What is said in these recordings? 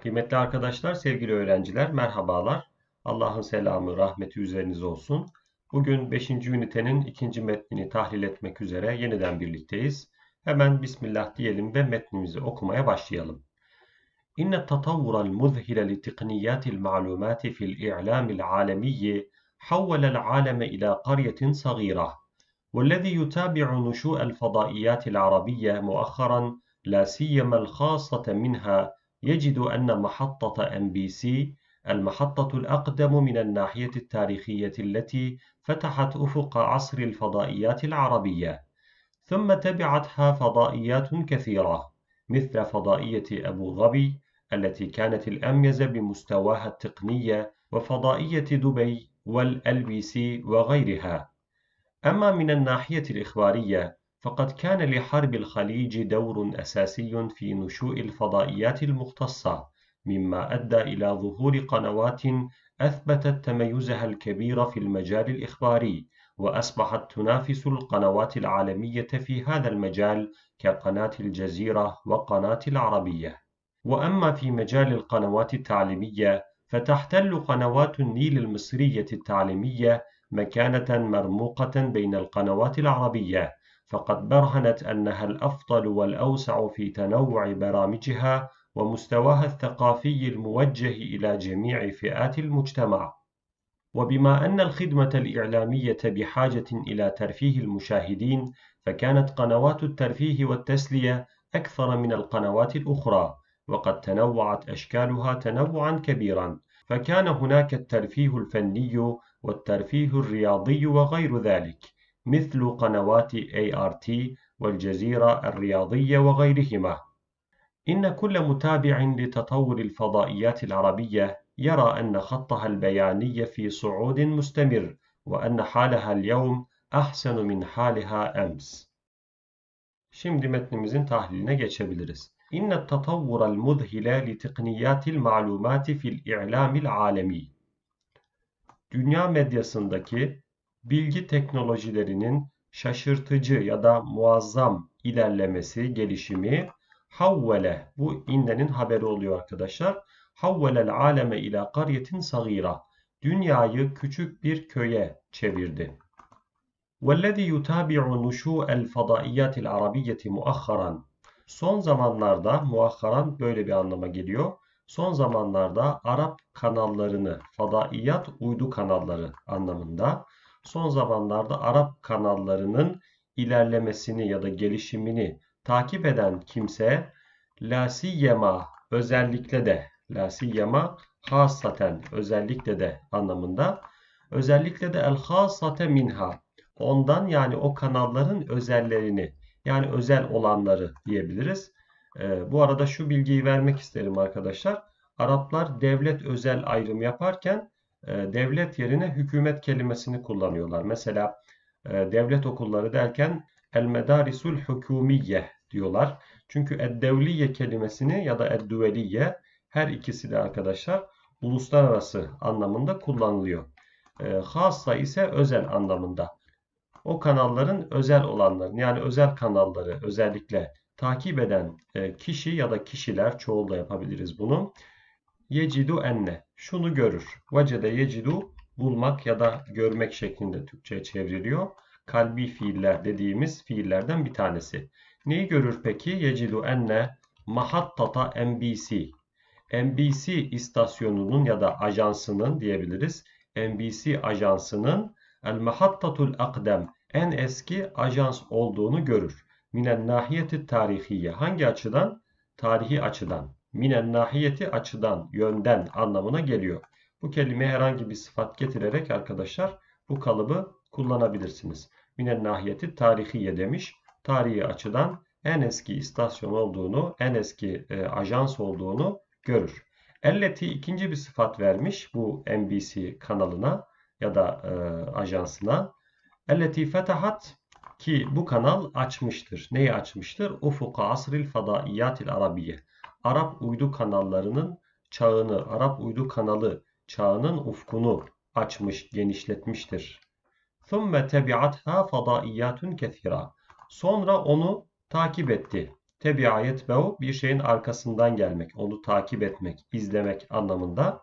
Kıymetli arkadaşlar, sevgili öğrenciler, merhabalar. Allah'ın selamı, rahmeti üzerinize olsun. Bugün 5. ünitenin ikinci metnini tahlil etmek üzere yeniden birlikteyiz. Hemen Bismillah diyelim ve metnimizi okumaya başlayalım. إن التطور المذهل لتقنيات المعلومات في الإعلام العالمي حول العالم إلى قرية صغيرة والذي يتابع نشوء الفضائيات العربية مؤخرا لا سيما الخاصة منها يجد أن محطة MBC المحطة الأقدم من الناحية التاريخية التي فتحت أفق عصر الفضائيات العربية ثم تبعتها فضائيات كثيرة مثل فضائية أبو ظبي التي كانت الأميز بمستواها التقنية وفضائية دبي والLBC وغيرها. أما من الناحية الإخبارية فقد كان لحرب الخليج دور أساسي في نشوء الفضائيات المختصة مما أدى إلى ظهور قنوات أثبتت تميزها الكبير في المجال الإخباري وأصبحت تنافس القنوات العالمية في هذا المجال كقناة الجزيرة وقناة العربية. وأما في مجال القنوات التعليمية فتحتل قنوات النيل المصرية التعليمية مكانة مرموقة بين القنوات العربية فقد برهنت أنها الأفضل والأوسع في تنوع برامجها ومستواها الثقافي الموجه إلى جميع فئات المجتمع. وبما أن الخدمة الإعلامية بحاجة إلى ترفيه المشاهدين فكانت قنوات الترفيه والتسلية أكثر من القنوات الأخرى وقد تنوعت أشكالها تنوعا كبيرا. فكان هناك الترفيه الفني والترفيه الرياضي وغير ذلك. مثل قنوات ART والجزيرة الرياضية وغيرهما إن كل متابع لتطور الفضائيات العربية يرى أن خطها البياني في صعود مستمر وأن حالها اليوم أحسن من حالها أمس. Şimdi metnimizin tahliline geçebiliriz. إن التطور المذهل لتقنيات المعلومات في الإعلام العالمي Dünya medyasındaki bilgi teknolojilerinin şaşırtıcı ya da muazzam ilerlemesi, gelişimi havvele, bu innenin haberi oluyor arkadaşlar. Havvelel aleme ila qaryetin sagira. Dünyayı küçük bir köye çevirdi. وَالَّذِي يُتَابِعُ نُشُوءَ الْفَضَائِيَّاتِ الْعَرَبِيَّةِ مُؤَخَّرًا Son zamanlarda, muakkaran böyle bir anlama geliyor. Son zamanlarda Arap kanallarını, fadaiyat uydu kanalları anlamında, son zamanlarda Arap kanallarının ilerlemesini ya da gelişimini takip eden kimse, la siyema özellikle de, la siyema hasaten özellikle de anlamında, özellikle de el hasate minha, ondan yani o kanalların özellerini, yani özel olanları diyebiliriz. Ee, bu arada şu bilgiyi vermek isterim arkadaşlar. Araplar devlet özel ayrım yaparken e, devlet yerine hükümet kelimesini kullanıyorlar. Mesela e, devlet okulları derken el medarisul hukumiye diyorlar. Çünkü ed-devliye kelimesini ya da ed-düveliye her ikisi de arkadaşlar uluslararası anlamında kullanılıyor. E, hassa ise özel anlamında o kanalların özel olanlarını yani özel kanalları özellikle takip eden e, kişi ya da kişiler çoğul da yapabiliriz bunu. Yecidu enne şunu görür. Vecede yecidu bulmak ya da görmek şeklinde Türkçe'ye çevriliyor. Kalbi fiiller dediğimiz fiillerden bir tanesi. Neyi görür peki? Yecidu enne mahattata MBC. MBC istasyonunun ya da ajansının diyebiliriz. MBC ajansının El Mahattatul Akdem en eski ajans olduğunu görür. Minen nahiyeti tarihiye. Hangi açıdan? Tarihi açıdan. Minen nahiyeti açıdan, yönden anlamına geliyor. Bu kelimeye herhangi bir sıfat getirerek arkadaşlar bu kalıbı kullanabilirsiniz. Minen nahiyeti tarihiye demiş. Tarihi açıdan en eski istasyon olduğunu, en eski e, ajans olduğunu görür. Elleti ikinci bir sıfat vermiş bu NBC kanalına ya da e, ajansına. Elleti fetahat ki bu kanal açmıştır. Neyi açmıştır? Ufuka asril fadaiyatil arabiye. Arap uydu kanallarının çağını, Arap uydu kanalı çağının ufkunu açmış, genişletmiştir. ثُمَّ تَبِعَتْهَا فَضَائِيَّاتٌ كَثِيرًا Sonra onu takip etti. Tebiayet be'u bir şeyin arkasından gelmek, onu takip etmek, izlemek anlamında.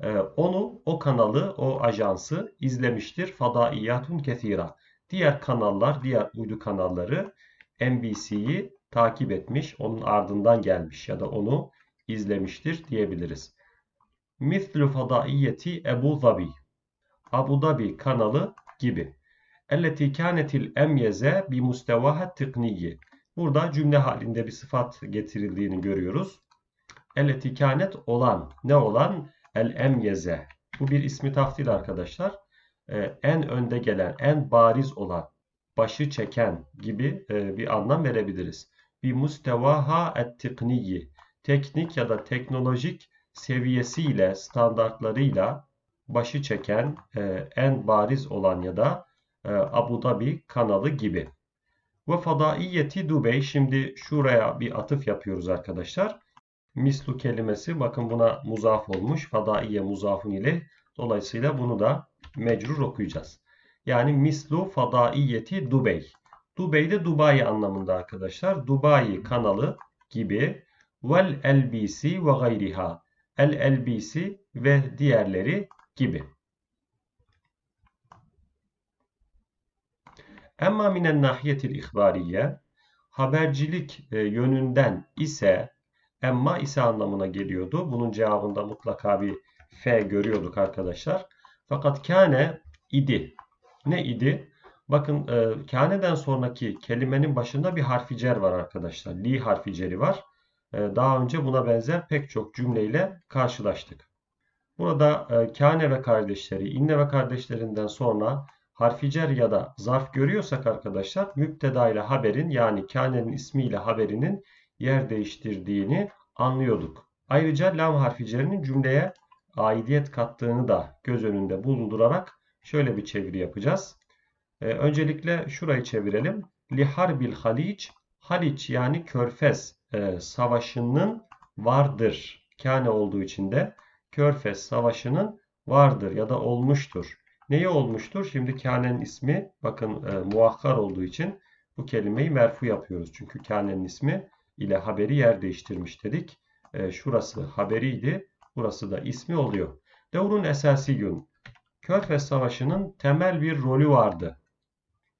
Ee, onu, o kanalı, o ajansı izlemiştir. Fadaiyatun kethira. Diğer kanallar, diğer uydu kanalları NBC'yi takip etmiş, onun ardından gelmiş ya da onu izlemiştir diyebiliriz. Mislu fadaiyeti Ebu Zabi. Abu Dhabi kanalı gibi. Elleti kânetil emyeze bi mustevahat tıkniyi. Burada cümle halinde bir sıfat getirildiğini görüyoruz. Elleti kânet olan. Ne olan? El emyeze. Bu bir ismi taftil arkadaşlar. Ee, en önde gelen, en bariz olan, başı çeken gibi e, bir anlam verebiliriz. Bi mustevaha et tıkniyi. Teknik ya da teknolojik seviyesiyle, standartlarıyla başı çeken, e, en bariz olan ya da e, Abu Dhabi kanalı gibi. Ve fadaiyeti Dubey. Şimdi şuraya bir atıf yapıyoruz arkadaşlar. Mislu kelimesi bakın buna muzaf olmuş. Fadaiye muzafun ile. Dolayısıyla bunu da mecrur okuyacağız. Yani mislu fadaiyeti Dubey. Dubey de Dubai anlamında arkadaşlar. Dubai kanalı gibi vel elbisi ve gayriha. El elbisi ve diğerleri gibi. Emma minen nahiyetil ihbariye habercilik e, yönünden ise emma ise anlamına geliyordu. Bunun cevabında mutlaka bir f görüyorduk arkadaşlar. Fakat kâne idi. Ne idi? Bakın e, kâneden sonraki kelimenin başında bir harficer var arkadaşlar. Li harficeri var. E, daha önce buna benzer pek çok cümleyle karşılaştık. Burada e, kâne ve kardeşleri, inne ve kardeşlerinden sonra harficer ya da zarf görüyorsak arkadaşlar müpteda ile haberin yani kânenin ismiyle haberinin yer değiştirdiğini anlıyorduk. Ayrıca lam harficerinin cümleye aidiyet kattığını da göz önünde bulundurarak şöyle bir çeviri yapacağız. Ee, öncelikle şurayı çevirelim. Liharbil haliç, haliç yani körfez e, savaşının vardır. Kâne olduğu için de körfez savaşının vardır ya da olmuştur. Neyi olmuştur? Şimdi kânenin ismi bakın e, muakkar olduğu için bu kelimeyi merfu yapıyoruz. Çünkü kânenin ismi ile haberi yer değiştirmiş dedik. E, şurası haberiydi. Burası da ismi oluyor. Devrun esası gün. Körfez Savaşı'nın temel bir rolü vardı.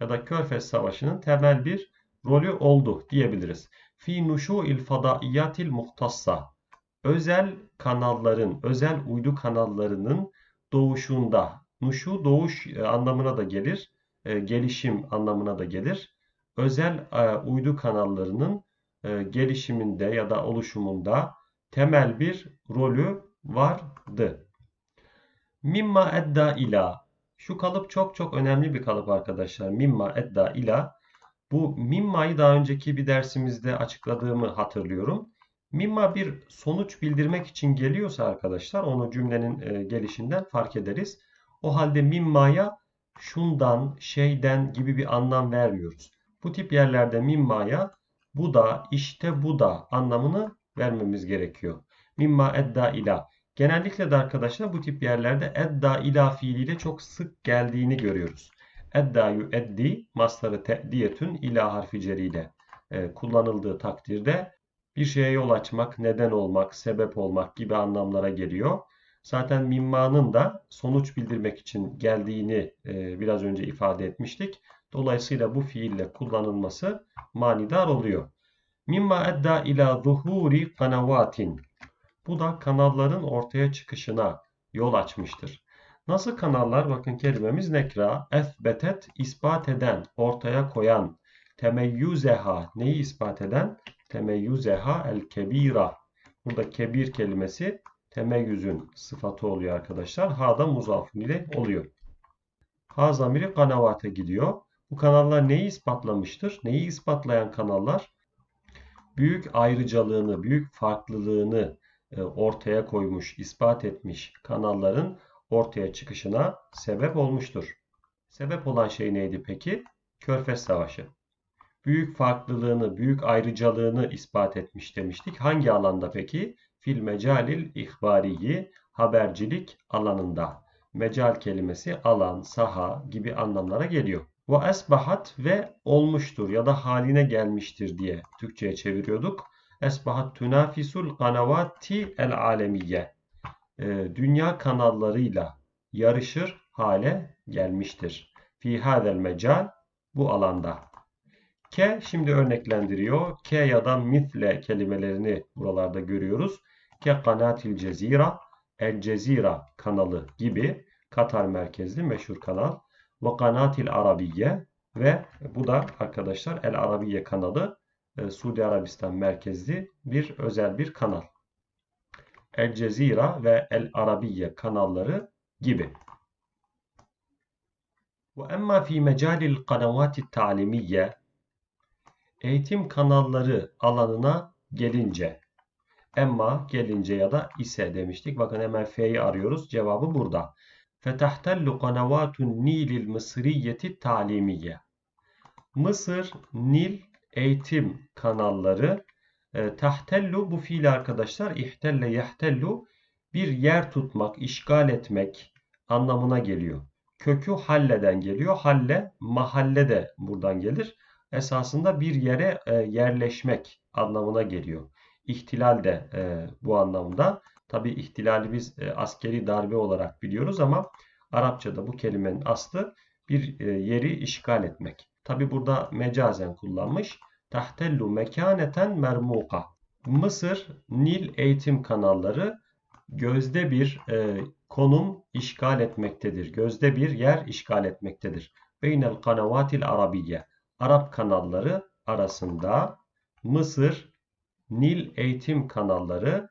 Ya da Körfez Savaşı'nın temel bir rolü oldu diyebiliriz. Fi nuşu'il fadaiyatil muhtassa. Özel kanalların, özel uydu kanallarının doğuşunda, Nuşu doğuş e, anlamına da gelir. E, gelişim anlamına da gelir. Özel e, uydu kanallarının gelişiminde ya da oluşumunda temel bir rolü vardı. Mimma edda ila. Şu kalıp çok çok önemli bir kalıp arkadaşlar. Mimma edda ila. Bu mimma'yı daha önceki bir dersimizde açıkladığımı hatırlıyorum. Mimma bir sonuç bildirmek için geliyorsa arkadaşlar onu cümlenin gelişinden fark ederiz. O halde mimmaya şundan, şeyden gibi bir anlam vermiyoruz. Bu tip yerlerde mimmaya bu da, işte bu da anlamını vermemiz gerekiyor. Mimma edda ila. Genellikle de arkadaşlar bu tip yerlerde edda ila fiiliyle çok sık geldiğini görüyoruz. Edda yu eddi masları te'diyetün ila harfi ceriyle e, kullanıldığı takdirde bir şeye yol açmak, neden olmak, sebep olmak gibi anlamlara geliyor. Zaten mimmanın da sonuç bildirmek için geldiğini e, biraz önce ifade etmiştik. Dolayısıyla bu fiille kullanılması manidar oluyor. Mimma edda ila zuhuri kanavatin. Bu da kanalların ortaya çıkışına yol açmıştır. Nasıl kanallar? Bakın kelimemiz nekra. Esbetet ispat eden, ortaya koyan. Temeyyüzeha neyi ispat eden? Temeyyüzeha el kebira. Burada kebir kelimesi temeyyüzün sıfatı oluyor arkadaşlar. Ha da muzafun ile oluyor. Ha zamiri kanavate gidiyor. Bu kanallar neyi ispatlamıştır? Neyi ispatlayan kanallar? Büyük ayrıcalığını, büyük farklılığını ortaya koymuş, ispat etmiş kanalların ortaya çıkışına sebep olmuştur. Sebep olan şey neydi peki? Körfez Savaşı. Büyük farklılığını, büyük ayrıcalığını ispat etmiş demiştik. Hangi alanda peki? fil mecalil ihbariyi habercilik alanında. Mecal kelimesi alan, saha gibi anlamlara geliyor. Ve esbahat ve olmuştur ya da haline gelmiştir diye Türkçe'ye çeviriyorduk. Esbahat tunafisul kanavati el alemiye. Ee, Dünya kanallarıyla yarışır hale gelmiştir. Fi hadel mecal bu alanda. Ke şimdi örneklendiriyor. Ke ya da mitle kelimelerini buralarda görüyoruz. Ke kanatil cezira, el cezira kanalı gibi Katar merkezli meşhur kanal. Ve kanatil arabiye ve bu da arkadaşlar El Arabiye kanalı e, Suudi Arabistan merkezli bir özel bir kanal. El Cezira ve El Arabiye kanalları gibi. Emma fi mecalil kanavati ta'limiye eğitim kanalları alanına gelince emma gelince ya da ise demiştik. Bakın hemen F'yi arıyoruz. Cevabı burada. Fetahtellu kanavatun Nilil Mısriyeti Talimiye. Mısır Nil eğitim kanalları e, tahtellu bu fiil arkadaşlar ihtelle yahtellu bir yer tutmak, işgal etmek anlamına geliyor. Kökü halleden geliyor. Halle mahalle de buradan gelir. Esasında bir yere e, yerleşmek anlamına geliyor. İhtilal de e, bu anlamda. Tabi ihtilali biz e, askeri darbe olarak biliyoruz ama Arapçada bu kelimenin aslı bir yeri işgal etmek. Tabi burada mecazen kullanmış. Tahtellu mekaneten mermuka. Mısır Nil eğitim kanalları gözde bir e, konum işgal etmektedir. Gözde bir yer işgal etmektedir. Beynel kanavatil arabiye. Arap kanalları arasında Mısır Nil eğitim kanalları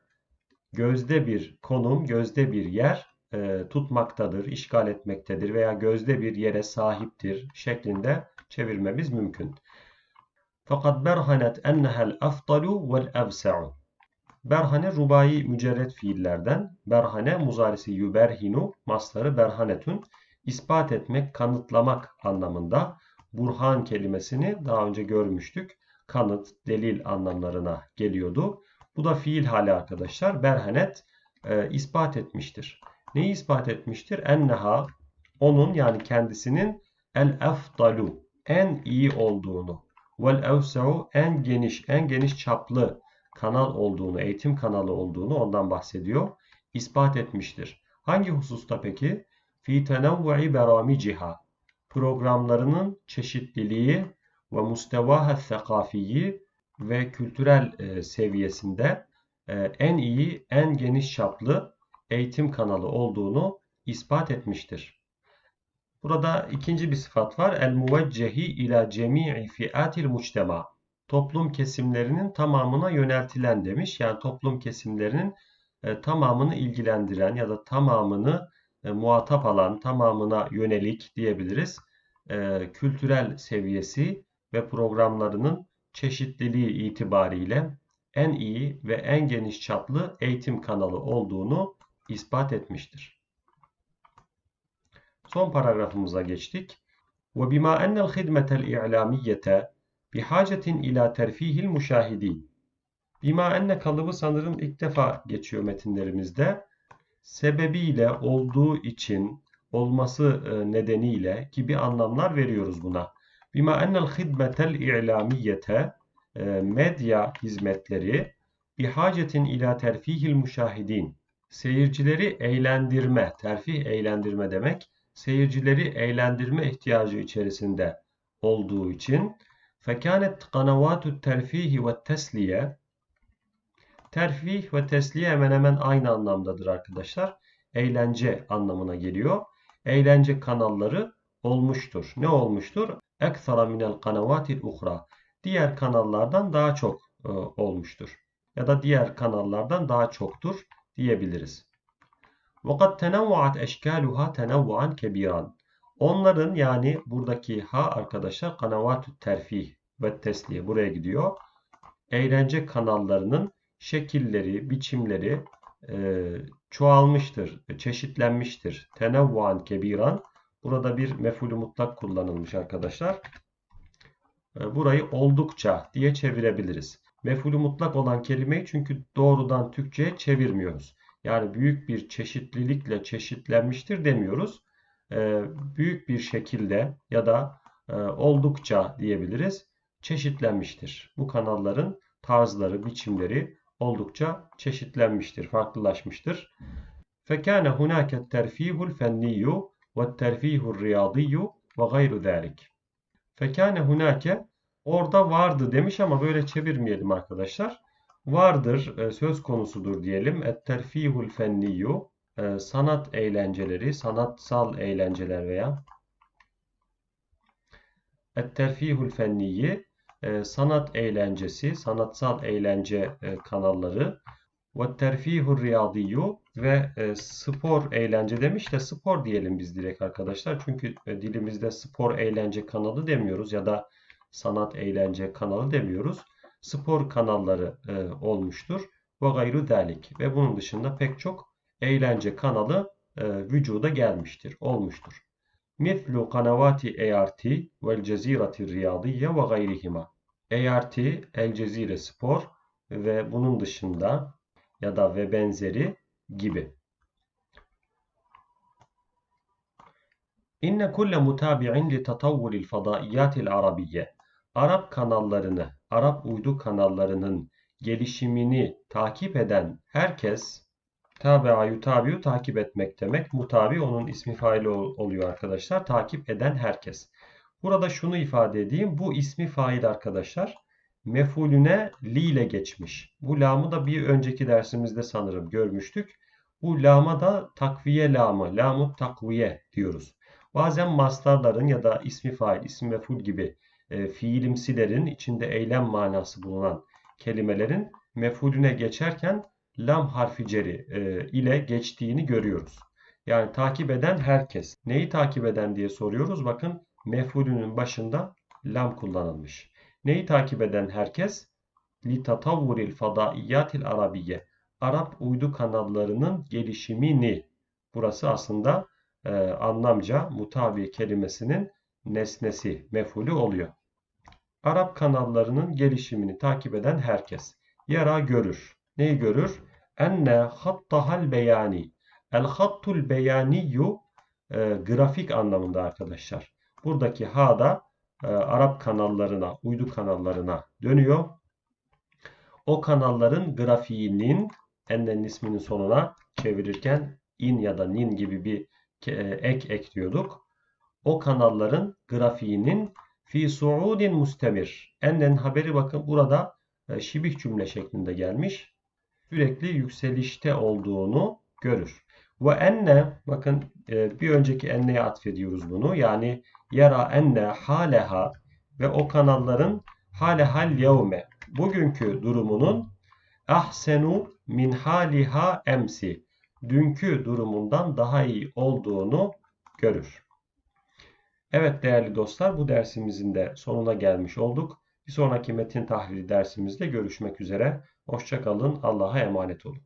gözde bir konum, gözde bir yer e, tutmaktadır, işgal etmektedir veya gözde bir yere sahiptir şeklinde çevirmemiz mümkün. Fakat berhanet ennehel afdalu vel evse'u. Berhane rubai mücerret fiillerden. Berhane muzarisi yuberhinu, masları berhanetun. ispat etmek, kanıtlamak anlamında. Burhan kelimesini daha önce görmüştük. Kanıt, delil anlamlarına geliyordu. Bu da fiil hali arkadaşlar. Berhanet e, ispat etmiştir. Neyi ispat etmiştir? Enneha onun yani kendisinin el efdalu en iyi olduğunu vel evse'u en geniş en geniş çaplı kanal olduğunu, eğitim kanalı olduğunu ondan bahsediyor. ispat etmiştir. Hangi hususta peki? Fi tenevvu'i beramiciha programlarının çeşitliliği ve mustevaha thekafiyi ve kültürel e, seviyesinde e, en iyi, en geniş çaplı eğitim kanalı olduğunu ispat etmiştir. Burada ikinci bir sıfat var. El muveccehi ila cemi'i fiatil muçtema. Toplum kesimlerinin tamamına yöneltilen demiş. Yani toplum kesimlerinin e, tamamını ilgilendiren ya da tamamını e, muhatap alan, tamamına yönelik diyebiliriz. E, kültürel seviyesi ve programlarının çeşitliliği itibariyle en iyi ve en geniş çaplı eğitim kanalı olduğunu ispat etmiştir. Son paragrafımıza geçtik. وَبِمَا أَنَّ الْخِدْمَةَ الْاِعْلَامِيَّةَ بِحَاجَةٍ اِلَى تَرْف۪يهِ الْمُشَاهِد۪ينَ Bima enne kalıbı sanırım ilk defa geçiyor metinlerimizde. Sebebiyle, olduğu için, olması e, nedeniyle gibi anlamlar veriyoruz buna. Bima ennel hidmetel i'lamiyete e, medya hizmetleri bihacetin ila terfihil müşahidin seyircileri eğlendirme, terfih eğlendirme demek, seyircileri eğlendirme ihtiyacı içerisinde olduğu için kanavatu terfihi ve tesliye terfih ve tesliye hemen hemen aynı anlamdadır arkadaşlar. Eğlence anlamına geliyor. Eğlence kanalları olmuştur. Ne olmuştur? Eksara minel kanavatil uhra. Diğer kanallardan daha çok e, olmuştur. Ya da diğer kanallardan daha çoktur diyebiliriz. وَقَدْ تَنَوَّعَتْ اَشْكَالُهَا تَنَوُّعًا كَب۪يرًا Onların yani buradaki ha arkadaşlar kanavatü terfih ve tesliye buraya gidiyor. Eğlence kanallarının şekilleri, biçimleri e, çoğalmıştır, çeşitlenmiştir. Tenevvuan kebiran. Burada bir mefulü mutlak kullanılmış arkadaşlar. E, burayı oldukça diye çevirebiliriz. Mefulü mutlak olan kelimeyi çünkü doğrudan Türkçe'ye çevirmiyoruz. Yani büyük bir çeşitlilikle çeşitlenmiştir demiyoruz. Ee, büyük bir şekilde ya da e, oldukça diyebiliriz çeşitlenmiştir. Bu kanalların tarzları, biçimleri oldukça çeşitlenmiştir, farklılaşmıştır. Fekâne hunâke terfîhul fenniyyu ve terfîhul riyadiyyu ve gayru zâlik. Fekâne hunâke orada vardı demiş ama böyle çevirmeyelim arkadaşlar. Vardır, e, söz konusudur diyelim. Et-terfihul e, sanat eğlenceleri, sanatsal eğlenceler veya Et-terfihul fenniyi e, sanat eğlencesi, sanatsal eğlence kanalları ve terfihur riyadiyyu ve spor eğlence demiş de spor diyelim biz direkt arkadaşlar. Çünkü dilimizde spor eğlence kanalı demiyoruz ya da sanat eğlence kanalı demiyoruz. Spor kanalları e, olmuştur. Ve gayru dalik ve bunun dışında pek çok eğlence kanalı e, vücuda gelmiştir, olmuştur. Mithlu kanavati ART vel cezirati riyadiye ve gayrihima. ART, El Cezire Spor ve bunun dışında ya da ve benzeri gibi. İnne kulle mutabi'in li tatavvulil fadaiyatil arabiyye. Arap kanallarını, Arap uydu kanallarının gelişimini takip eden herkes Tabi'a yutabi'u takip etmek demek. Mutabi onun ismi faili oluyor arkadaşlar. Takip eden herkes. Burada şunu ifade edeyim. Bu ismi fail arkadaşlar mefulüne li ile geçmiş. Bu lamı da bir önceki dersimizde sanırım görmüştük. Bu lama da takviye lamı, lamu takviye diyoruz. Bazen mastarların ya da ismi fail, ismi meful gibi e, fiilimsilerin içinde eylem manası bulunan kelimelerin mefhulüne geçerken lam harfi ceri e, ile geçtiğini görüyoruz. Yani takip eden herkes. Neyi takip eden diye soruyoruz. Bakın mefhulünün başında lam kullanılmış. Neyi takip eden herkes? Li tatavvuril fadaiyyatil arabiyye. Arap uydu kanallarının gelişimini. Burası aslında e, anlamca mutabi kelimesinin nesnesi, mefhulü oluyor. Arap kanallarının gelişimini takip eden herkes. Yara görür. Neyi görür? Enne hattahal beyani. El hattul beyaniyyu e, grafik anlamında arkadaşlar. Buradaki ha da e, Arap kanallarına, uydu kanallarına dönüyor. O kanalların grafiğinin ennenin isminin sonuna çevirirken in ya da nin gibi bir e, ek ekliyorduk. O kanalların grafiğinin fi suudin mustemir. Ennenin haberi bakın burada e, şibih cümle şeklinde gelmiş. Sürekli yükselişte olduğunu görür. Ve enne bakın e, bir önceki enneye atfediyoruz bunu. Yani yara enne haleha ve o kanalların hale hal yevme bugünkü durumunun ahsenu min haliha emsi dünkü durumundan daha iyi olduğunu görür. Evet değerli dostlar bu dersimizin de sonuna gelmiş olduk. Bir sonraki metin tahlili dersimizde görüşmek üzere. Hoşçakalın. Allah'a emanet olun.